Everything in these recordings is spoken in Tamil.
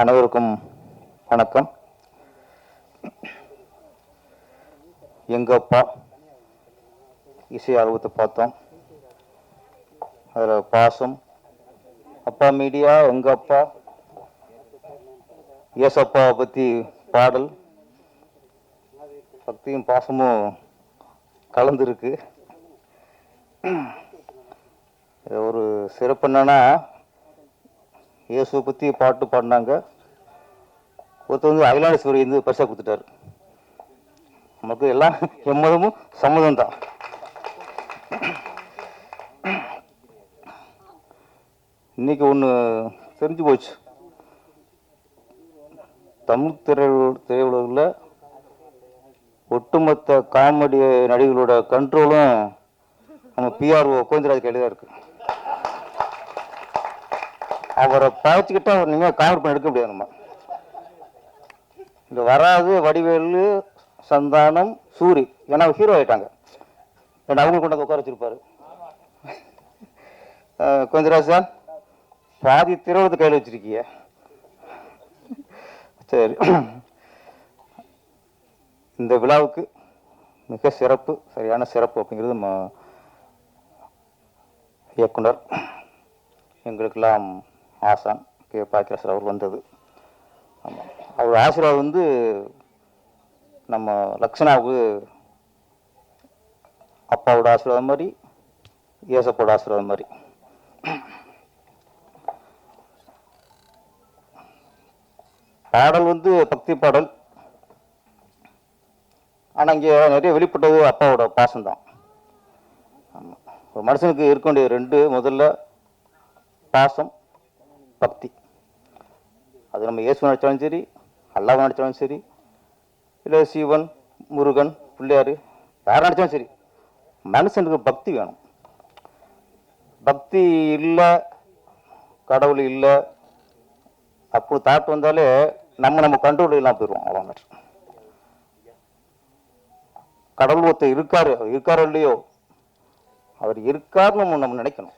அனைவருக்கும் வணக்கம். எங்கப்பா இசை ஆர்வத்தை பார்த்தோம். அதில் பாசம் அப்பா மீடியா எங்கள் அப்பா ஏசப்பாவை பற்றி பாடல் பக்தியும் பாசமும் கலந்துருக்கு. ஒரு சிறப்பு என்னன்னா இயேசுவை பற்றி பாட்டு பாடினாங்க. ஒருத்தர் வந்து அகிலாண்டேஸ்வரி வந்து பரிசாக கொடுத்துட்டாரு. நமக்கு எல்லாம் எம்மதமும் சம்மதம் தான் இன்னைக்கு ஒன்று தெரிஞ்சு போச்சு. தமிழ் திரை திரையுலகில் ஒட்டுமொத்த காமெடி நடிகர்களோட கண்ட்ரோலும் நம்ம பிஆர்ஓ கோவிந்தராஜ் கையில் தான் இருக்குது அவரை பழச்சிக்கிட்டா அவர் நீங்கள் காமெடி பண்ணி எடுக்க முடியாது நம்ம. இந்த வராது வடிவேலு சந்தானம் சூரி ஏன்னா அவர் ஹீரோ ஆயிட்டாங்க. ரெண்டு அவங்க கொண்டாந்து உட்கார வச்சிருப்பாரு. கொஞ்சராஜ் சார் பாதி திருவள்ளத்தை கையில் வச்சிருக்கீங்க சரி. இந்த விழாவுக்கு மிக சிறப்பு சரியான சிறப்பு அப்படிங்கிறது நம்ம இயக்குனர். எங்களுக்கெல்லாம் ஆசான் கே. பாக்கியராசர் அவர் வந்தது. ஆமாம் அவர் ஆசீர்வாதம் வந்து நம்ம லக்ஷனாவுக்கு அப்பாவோட ஆசீர்வாதம் மாதிரி ஏசப்போட ஆசீர்வாதம் மாதிரி. பாடல் வந்து பக்தி பாடல். ஆனால் இங்கே நிறைய வெளிப்பட்டது அப்பாவோட பாசம்தான். ஆமாம் ஒரு மனுஷனுக்கு இருக்க வேண்டிய ரெண்டு முதல்ல பாசம் பக்தி அது நம்ம இயேசு நினைச்சாலும் சரி அல்லாஹ் நினைச்சாலும் சரி இல்லை சிவன் முருகன் பிள்ளையார் யார் நினைச்சாலும் சரி மனுஷனுக்கு பக்தி வேணும். பக்தி இல்லை கடவுள் இல்லை அப்போ தாட் வந்தாலே நம்ம நம்ம கண்ட்ரோல் இல்லாமல் போயிடுவோம் அவ்வளோ கடவுள் ஒருத்தர் இருக்காரு இருக்காரோ இல்லையோ அவர் இருக்காருன்னு நம்ம நம்ம நினைக்கணும்.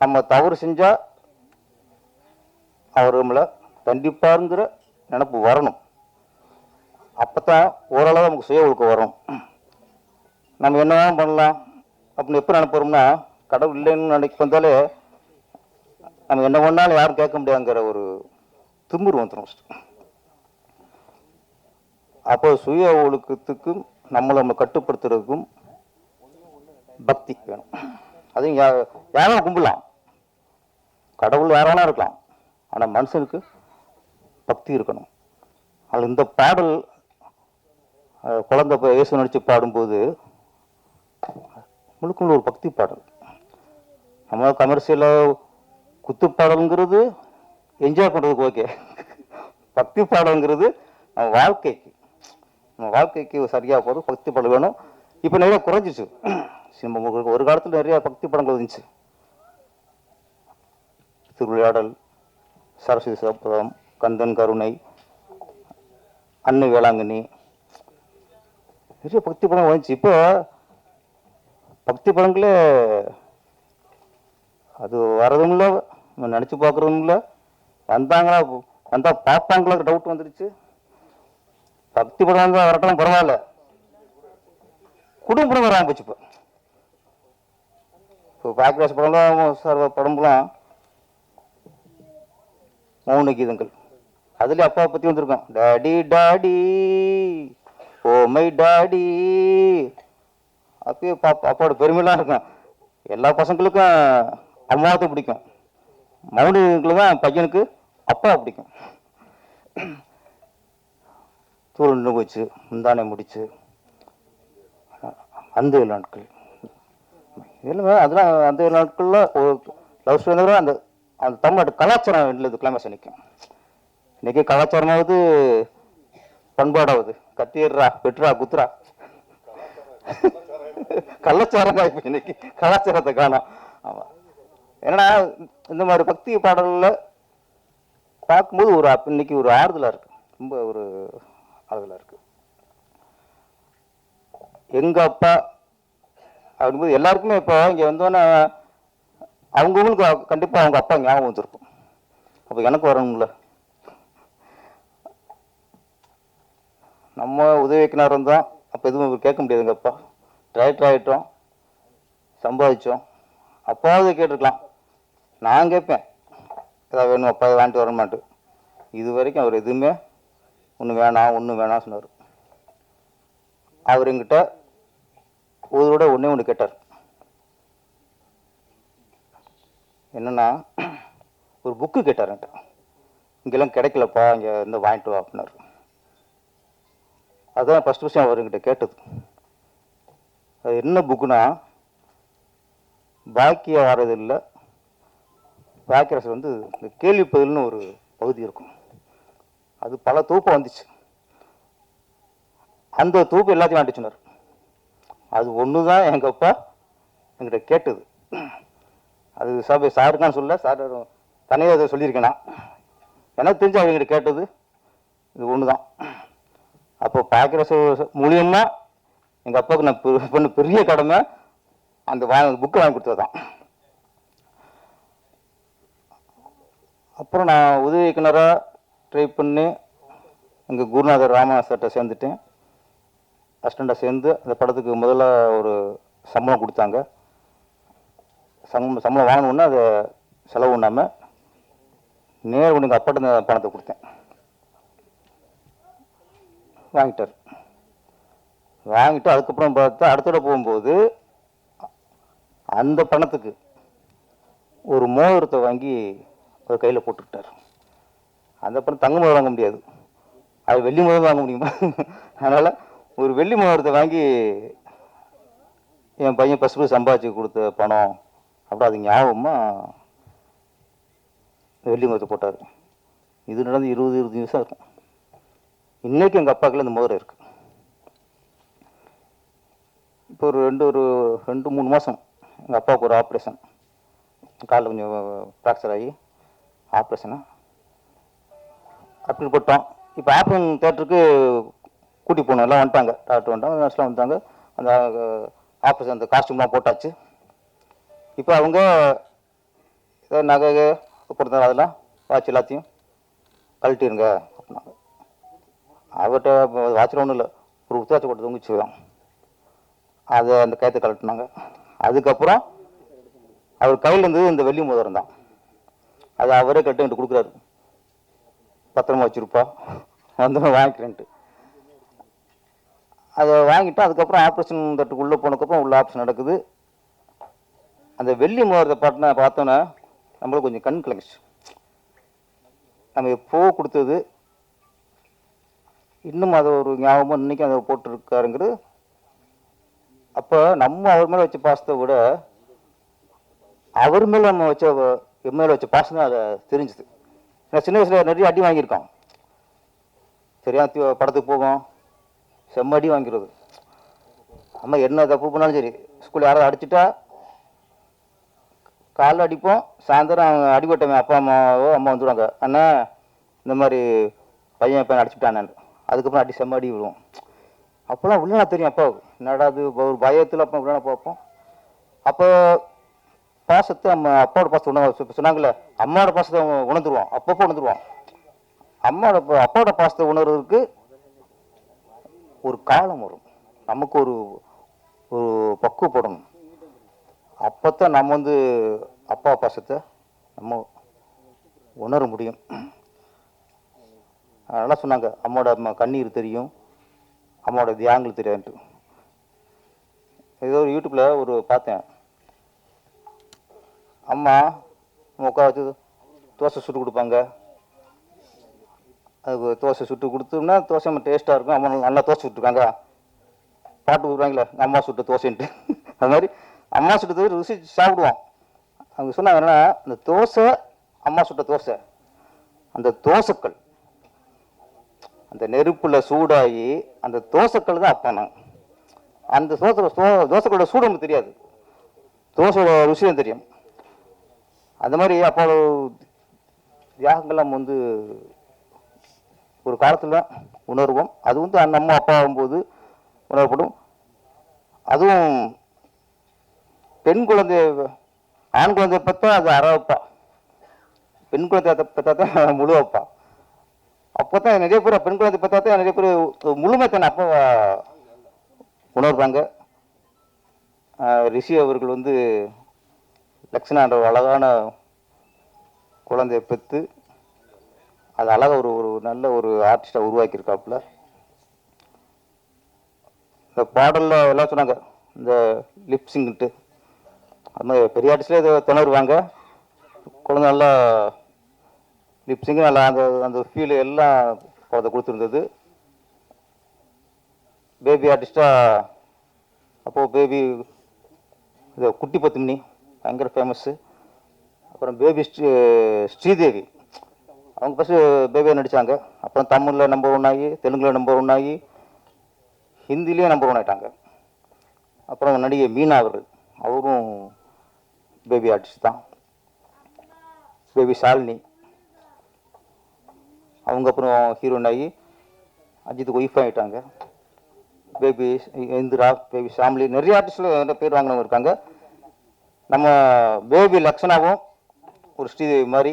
நம்ம தவறு செஞ்சால் அவர் நம்மளை தண்டிப்பாருங்கிற நினப்பு வரணும். அப்பதான் ஓரளவு நமக்கு சுய ஒழுக்கம் வரும். நம்ம என்ன பண்ணலாம்? அப்படின்னு எப்போ நினைப்போம்னா கடவுள் இல்லைன்னு நினைக்க வந்தாலே நம்ம என்ன பண்ணாலும் யாரும் கேட்க முடியாதுங்கிற ஒரு திமிரு வந்துடும் ஃபஸ்ட்டு அப்போ சுய ஒழுக்கத்துக்கும் நம்மளை நம்ம கட்டுப்படுத்துறதுக்கும் பக்தி வேணும். அதுவும் யா- யாரும் கும்பிடலாம். கடவுள் யாரானா இருக்கலாம். ஆனால் மனுஷனுக்கு பக்தி இருக்கணும். அதில் இந்த பாடல் குழந்தை இயேசு நடித்து பாடும்போது முழுக்க முழு ஒரு பக்தி பாடல். நம்ம கமர்ஷியலாக குத்து பாடலுங்கிறது என்ஜாய் பண்ணுறதுக்கு ஓகே பக்தி பாடலுங்கிறது நம்ம வாழ்க்கைக்கு. நம்ம வாழ்க்கைக்கு சரியாக போகிறது பக்தி பாடல் வேணும். இப்போ நிறைய குறைஞ்சிச்சு சினிமா ஒரு காலத்தில் நிறைய பக்தி படங்கள் இருந்துச்சு. திருவிளையாடல் சரஸ்வதி சபதம் கந்தன் கருணை அன்னை வேளாங்கண்ணி. நிறைய பக்தி படம் வந்துச்சு இப்போ பக்தி படங்களே அது வர்றதும் இல்லை நினச்சி பார்க்குறதும் இல்லை. வந்தாங்களா வந்தால் பார்ப்பாங்களா டவுட் வந்துடுச்சு பக்தி படம் வந்தால் வரட்டும் பரவாயில்ல. குடும்ப படம் போச்சு இப்போ. இப்போ பாக்கிராஜ் படம்லாம் சார் படம்லாம் மௌன கீதங்கள். அதுல அப்பா பற்றி வந்திருக்கோம் daddy daddy oh my daddy அப்பயே பாப்பா அப்பாவோட பெருமைலாம் இருக்கும். எல்லா பசங்களுக்கும் அம்மாவத்தை பிடிக்கும். மௌனிகளுக்கு தான் பையனுக்கு அப்பா பிடிக்கும். தூள் நின்று போச்சு முந்தானே முடிச்சு. அந்த நாட்கள். இல்லை அதெல்லாம் அந்த நாட்களில் ஒரு லவ் ஸ்டோரி அந்த அந்த தமிழ்நாட்டு கலாச்சாரம் இல்லை கிளைமேஸ் நிற்கும் இன்றைக்கி கலாச்சாரமாவது பண்பாடாவது. கத்திடுறா வெட்டுறா குத்துறா. கலாச்சாரம் தான் இப்போ இன்னைக்கு கலாச்சாரத்தை காணோம் ஆமாம் என்னன்னா இந்த மாதிரி பக்தி பாடல்ல பார்க்கும்போது ஒரு இன்னைக்கு ஒரு ஆறுதலாக இருக்கு. ரொம்ப ஒரு ஆறுதலாக இருக்கு. எங்கள் அப்பா அப்படிங்கும்போது எல்லாருக்குமே இப்போ இங்கே வந்தோன்னே அவங்கவுங்களுக்கு கண்டிப்பாக அவங்க அப்பா ஞாபகம் வந்திருக்கும். அப்போ எனக்கு வரணும்ல. நம்ம உதவிக்கினார் இருந்தோம் அப்போ எதுவும் கேட்க முடியாதுங்க அப்பா. டைரக்டர் ஆகிட்டோம் சம்பாதிச்சோம். அப்பாவது கேட்டிருக்கலாம். நான் கேட்பேன். ஏதாவது வேணும் அப்பா? வாங்கிட்டு வரமாட்டு இது வரைக்கும் அவர் எதுவுமே ஒன்று வேணாம் ஒன்று வேணாம் சொன்னார். அவர் எங்கிட்ட ஒரு விட ஒன்றே ஒன்று கேட்டார். என்னென்னா ஒரு புக்கு கேட்டார் என்கிட்ட. இங்கெல்லாம் கிடைக்கலப்பா இங்கே இருந்து வாங்கிட்டு வா அப்படின்னாரு. அதுதான் ஃபஸ்ட் விஷயம் அவர் கேட்டது. அது என்ன புக்குனா பாக்கிய வாரது இல்லை பாக்கியரசர் வந்து இந்த கேள்வி பதில்னு ஒரு பகுதி இருக்கும். அது பல தூக்கம் வந்துச்சு. அந்த தூக்கம் எல்லாத்தையும் வாங்கிட்டு அது ஒன்று தான் எங்கள் அப்பா என்கிட்ட கேட்டது. அது சார் சாருக்கான்னு சொல்ல சார் தனியாக அதை சொல்லியிருக்கேன். நான் எனக்கு தெரிஞ்சு அவங்ககிட்ட கேட்டது இது ஒன்று தான் அப்போ பார்க்குற மூலியமாக எங்கள் அப்பாவுக்கு நான் பண்ண பெரிய கடமை அந்த வா புக்கு வாங்கி கொடுத்தது தான் அப்புறம் நான் உதவி இயக்குனராக ட்ரை பண்ணி எங்கள் குருநாதர் ராமநாசர்கிட்ட சேர்ந்துட்டேன். அசிஸ்டண்ட்டாக சேர்ந்து அந்த படத்துக்கு முதல்ல ஒரு சம்பளம் கொடுத்தாங்க. சம்பளம் சம்பளம் வாங்கணுன்னா அதை செலவு பண்ணாமல் நேர் உனக்கு அப்பாட்ட பணத்தை கொடுத்தேன். வாங்கிட்டார். வாங்கிட்டு அதுக்கப்புறம் பார்த்தா அடுத்த போகும்போது அந்த பணத்துக்கு ஒரு மோதிரத்தை வாங்கி ஒரு கையில் போட்டுக்கிட்டார். அந்த பணம் தங்க மோதிரம் வாங்க முடியாது. அது வெள்ளி மோதிரம் வாங்க முடியுமா? அதனால் ஒரு வெள்ளி மோதிரத்தை வாங்கி என் பையன் ஃபஸ்ட்டு சம்பாதிச்சு கொடுத்த பணம். அப்படி அது ஞாபகமாக வெள்ளி மோதிரத்தை போட்டார். இது நடந்து இருபது இருபது நிமிஷம் இருக்கும். இன்றைக்கும் எங்கள் அப்பாக்குள்ள இந்த மோதிரம் இருக்குது இப்போ ஒரு ரெண்டு ஒரு ரெண்டு மூணு மாதம் எங்கள் அப்பாவுக்கு ஒரு ஆப்ரேஷன் காலில் கொஞ்சம் ஃப்ராக்சர் ஆகி ஆப்ரேஷனாக அப்படி போட்டோம் இப்போ ஆப்ரன் தேட்டருக்கு கூட்டி போகணும் எல்லாம் வந்துட்டாங்க. டாக்டர் வந்துட்டாங்க நர்ஸ்லாம் வந்தாங்க அந்த ஆப்ரேஷன் அந்த காஸ்டியூம்லாம் போட்டாச்சு. இப்போ அவங்க ஏதோ நகை கொடுத்தாங்க அதெல்லாம் வாட்ச் எல்லாத்தையும் கழட்டிடுங்க அப்படின்னாங்க. அவர்கிட்ட வாட்சில் ஒன்றும் இல்லை. ஒரு உத்தாச்சி போட்டு தொங்கிச்சு அதை அந்த கயத்தை கழட்டினாங்க. அதுக்கப்புறம் அவர் கையில் இருந்தது இந்த வெள்ளி மோதிரம் தான். அதை அவரே கட்டு என்கிட்ட கொடுக்குறாரு. பத்திரமா வச்சுருப்பா. வந்து வாங்கிக்கிறேன்ட்டு. அதை வாங்கிட்டு அதுக்கப்புறம் ஆப்ரேஷன் தட்டுக்கு உள்ளே போனதுக்கப்புறம் உள்ள ஆப்ரேஷன் நடக்குது. அந்த வெள்ளி மோதிரத்தை பாட்டின பார்த்தோன்னே நம்மளுக்கு கொஞ்சம் கண் கலங்கிச்சு. நம்ம எப்போ கொடுத்தது இன்னும் அதை ஒரு ஞாபகமாக இன்றைக்கும் அதை போட்டிருக்காருங்கிறது அப்போ நம்ம அவர் மேலே வச்ச பாசத்தை விட அவர் மேலே நம்ம வச்ச என் மேலே வச்ச பாசம் தான் அதை தெரிஞ்சுது. நான் சின்ன வயசில் நிறைய அடி வாங்கியிருக்கோம் சரியா படத்துக்கு போவோம் செம்ம அடி வாங்கிறது. அம்மா என்ன தப்பு பண்ணாலும் சரி ஸ்கூலில் யாராவது அடிச்சிட்டா காலைல அடிப்போம் சாயந்தரம் அடிபட்டவன் அப்பா அம்மாவோ அம்மா வந்துடுவாங்க அண்ணா இந்த மாதிரி பையன் பையன் அடிச்சுட்டானு அதுக்கப்புறம் அடி செம்ம அடி விடுவோம் அப்போல்லாம் உள்ளனா தெரியும் அப்பாவுக்கு. என்னடா அது ஒரு பயத்தில் அப்போ உள்ளனா பார்ப்போம். அப்போ பாசத்தை நம்ம அப்பாவோட பாசத்தை உணவு சொன்னாங்களே சொன்னாங்கல்ல அம்மாவோட பாசத்தை உணர்ந்துருவோம். அப்பப்போ உணர்ந்துருவான் அம்மாவோட அப்பாவோட பாசத்தை உணர்றதுக்கு ஒரு காலம் வரும். நமக்கு ஒரு ஒரு பக்குவப்படணும். அப்போத்தான் நம்ம வந்து அப்பா பாசத்தை நம்ம உணர முடியும். அதெல்லாம் சொன்னாங்க அம்மாவோட அம்மா கண்ணீர் தெரியும் அம்மாவோட தியாங்கள் தெரியாதுன்ட்டு. ஏதோ ஒரு யூடியூப்பில் ஒரு பார்த்தேன். அம்மா உட்கார வச்சு தோசை சுட்டு கொடுப்பாங்க. அதுக்கு தோசை சுட்டு கொடுத்தோம்னா தோசை டேஸ்ட்டாக இருக்கும். அம்மா நல்லா தோசை சுட்டுருக்காங்க. பாட்டு விடுவாங்களே. அம்மா சுட்ட தோசைன்ட்டு. அது மாதிரி அம்மா சுட்ட தோசை ருசி சாப்பிடுவோம். அவங்க சொன்னாங்க என்னன்னா அந்த தோசை அம்மா சுட்ட தோசை அந்த தோசைக்கல் அந்த நெருப்பில் சூடாகி அந்த தோசைக்கல் தான் அப்பா நான். அந்த தோசை தோ- தோசைக்கல்லோட சூடு நமக்கு தெரியாது. தோசையோட ருசியும் தெரியும். அந்த மாதிரி அப்போ தியாகங்கள் நம்ம வந்து ஒரு காலத்தில் உணர்வோம். அது வந்து நம்ம அப்பா ஆகும்போது உணரப்படும். அதுவும் பெண் குழந்தை ஆண் குழந்தைய பார்த்தா அது அரவப்பா பெண் குழந்தை பார்த்தா தான் முழு அப்பா அப்போ தான் நிறைய பேர் பெண் குழந்தை பார்த்தா தான் நிறைய பேர் முழுமைத்தனை அப்போ உணர்வாங்க ஆஹ் ரிஷி அவர்கள் வந்து லக்ஷ்மணான்ற அழகான குழந்தையை பெற்று அது அழகாக ஒரு ஒரு நல்ல ஒரு ஆர்டிஸ்டாக உருவாக்கியிருக்காப்புல. இந்த பாடலில் எல்லாம் சொன்னாங்க இந்த லிப்ஸிங்கிட்டு அது மாதிரி பெரிய ஆர்டிஸ்ட்லேயே இதை திணறுவாங்க. குழந்தை நல்லா லிப்ஸிங்கு நல்லா அந்த அந்த ஃபீல் எல்லாம் குழந்தை கொடுத்துருந்தது. பேபி ஆர்டிஸ்டாக அப்போது பேபி இது குட்டி பத்தினி பயங்கர ஃபேமஸ்ஸு அப்புறம் பேபி ஸ்ரீ ஸ்ரீதேவி. அவங்க ஃபஸ்ட்டு பேபியாக நடித்தாங்க அப்புறம் தமிழில் நம்பர் ஒன் ஆகி தெலுங்கில் நம்பர் ஒன் ஆகி ஹிந்திலேயும் நம்பர் ஒன் ஆயிட்டாங்க. அப்புறம் நடிகை மீனா அவர் அவரும் பேபி ஆர்டிஸ்ட் தான். பேபி ஷாலினி. அவங்க அப்புறம் ஹீரோயின் ஆகி அஜித்துக்கு ஒய்ஃப் ஆகிட்டாங்க பேபி இந்திரா பேபி ஷாம்லி நிறைய ஆர்டிஸ்டில் பேர் வாங்கினவங்க இருக்காங்க. நம்ம பேபி லக்ஷனாவும் ஒரு ஸ்ரீதேவி மாதிரி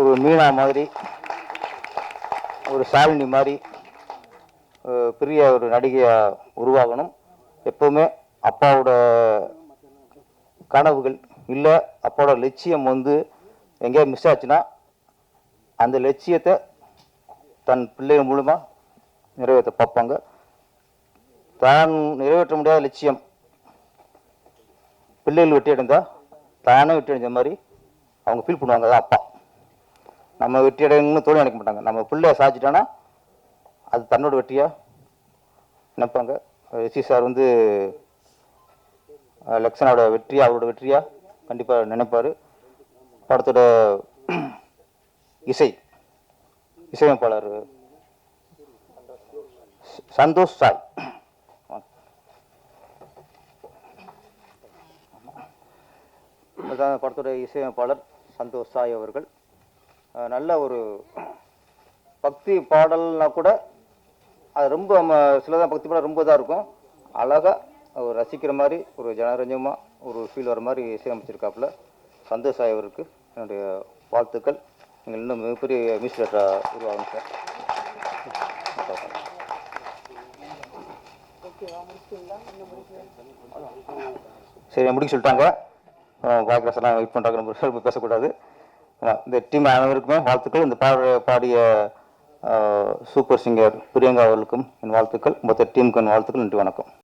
ஒரு மீனா மாதிரி ஒரு ஷாலினி மாதிரி பெரிய ஒரு நடிகையாக உருவாகணும். எப்போவுமே அப்பாவோட கனவுகள் இல்லை அப்பாவோட லட்சியம் வந்து எங்கேயா மிஸ் ஆச்சுன்னா அந்த லட்சியத்தை தன் பிள்ளைகள் மூலமாக நிறைவேற்ற பார்ப்பாங்க. தான் நிறைவேற்ற முடியாத லட்சியம் பிள்ளைகள் வெட்டி அடைந்தால் தானே வெட்டி அடைஞ்ச மாதிரி அவங்க ஃபீல் பண்ணுவாங்க அதான் அப்பா. நம்ம வெற்றி அடையணும்னு தோணி நினைக்க மாட்டாங்க. நம்ம பிள்ளைய சாதிச்சிட்டோன்னா அது தன்னோட வெற்றியா நினைப்பாங்க. எஸ்சி சார் வந்து அஹ், லக்ஷனாவோட வெற்றியா அவரோட வெற்றியா கண்டிப்பாக நினைப்பார். படத்தோட இசை இசையமைப்பாளர் சந்தோஷ் சாய். இதுதான் படத்தோட இசையமைப்பாளர் சந்தோஷ் சாய் அவர்கள். நல்ல ஒரு பக்தி பாடல்னா கூட அது ரொம்ப நம்ம சிலதான் பக்தி பாடல் ரொம்ப இதாக இருக்கும். அழகாக ஒரு ரசிக்கிற மாதிரி ஒரு ஜனரஞ்சமாக ஒரு ஃபீல் வர மாதிரி இசையமைச்சிருக்காப்புல. சந்தோஷ் சாய் அவருக்கு என்னுடைய வாழ்த்துக்கள். நீங்கள் இன்னும் மிகப்பெரிய மியூசிக் டேரக்டராக உருவாகும் சார். சரி முடிக்க சொல்லிட்டாங்க. பாக்கிரசெல்லாம் வெயிட் பண்ணுறாங்க நம்ம ரொம்ப பேசக்கூடாது. இந்த டீம் அனைவருக்குமே வாழ்த்துக்கள். இந்த பாட பாடிய சூப்பர் சிங்கர் பிரியங்கா அவர்களுக்கும் என் வாழ்த்துக்கள். மொத்த டீமுக்கு என் வாழ்த்துக்கள். நன்றி வணக்கம்.